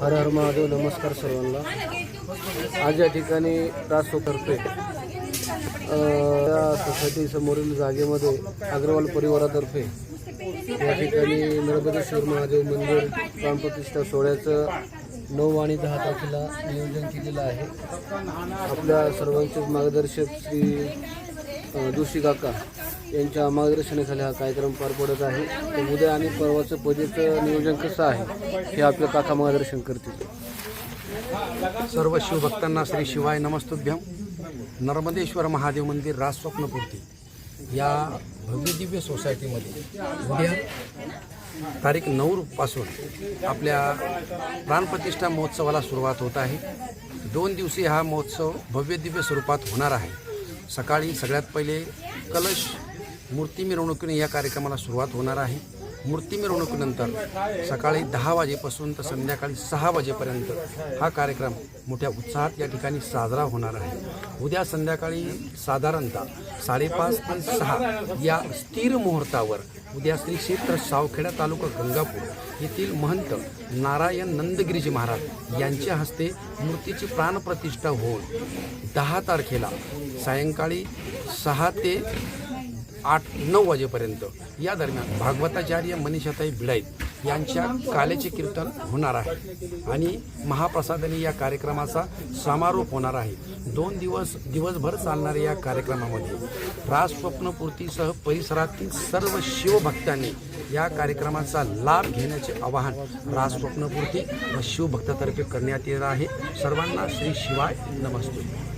हर हर महादेव नमस्कार सर्वांना. आज या ठिकाणी राजसोतर्फे या सोसायटीसमोरील जागेमध्ये अग्रवाल परिवारातर्फे या ठिकाणी नर्मदेश्वर महादेव मंदिर प्राणप्रतिष्ठा सोहळ्याचं नऊ आणि दहा तारखेला नियोजन केलेलं आहे. आपल्या सर्वांचे मार्गदर्शक श्री जोशी काका यांच्या मार्गदर्शनाखाली हा कार्यक्रम पार पडत आहे. तर उद्या आणि परवाचं पूजेचं नियोजन कसं आहे हे आपल्या काका मार्गदर्शन करतील. सर्व शिवभक्तांना श्री शिवाय नमस्तुभ्यम. नर्मदेश्वर महादेव मंदिर राजस्वप्नपूर्ती. या भव्यदिव्य सोसायटीमध्ये उद्या तारीख नऊपासून आपल्या प्राणप्रतिष्ठा महोत्सवाला सुरुवात होत आहे. दोन दिवसीय हा महोत्सव भव्यदिव्य स्वरूपात होणार आहे. सकाळी सगळ्यात पहिले कलश मूर्ती मिरवणुकीने या कार्यक्रमाला सुरुवात होणार आहे. मूर्ती मिरवणुकीनंतर सकाळी दहा वाजेपासून तर संध्याकाळी सहा वाजेपर्यंत हा कार्यक्रम मोठ्या उत्साहात या ठिकाणी साजरा होणार आहे. उद्या संध्याकाळी साधारणतः साडेपाच ते सहा या स्थिर मुहूर्तावर उद्या श्री क्षेत्र सावखेडा तालुका गंगापूर येथील महंत नारायण नंदगिरीजी महाराज यांच्या हस्ते मूर्तीची प्राणप्रतिष्ठा होऊन दहा तारखेला सायंकाळी सहा ते आठ नऊ वाजेपर्यंत. या दरम्यान भागवताचार्य मनीषाताई भिडाईत यांच्या कालेचे कीर्तन होणार आहे. आणि महाप्रसादाने या कार्यक्रमाचा समारोप होणार आहे. दोन दिवस दिवसभर चालणाऱ्या या कार्यक्रमामध्ये राजस्वप्नपूर्तीसह परिसरातील सर्व शिवभक्तांनी या कार्यक्रमाचा लाभ घेण्याचे आवाहन राजस्वप्नपूर्ती व शिवभक्तातर्फे करण्यात येणार आहे. सर्वांना श्री शिवाय नमस्ते.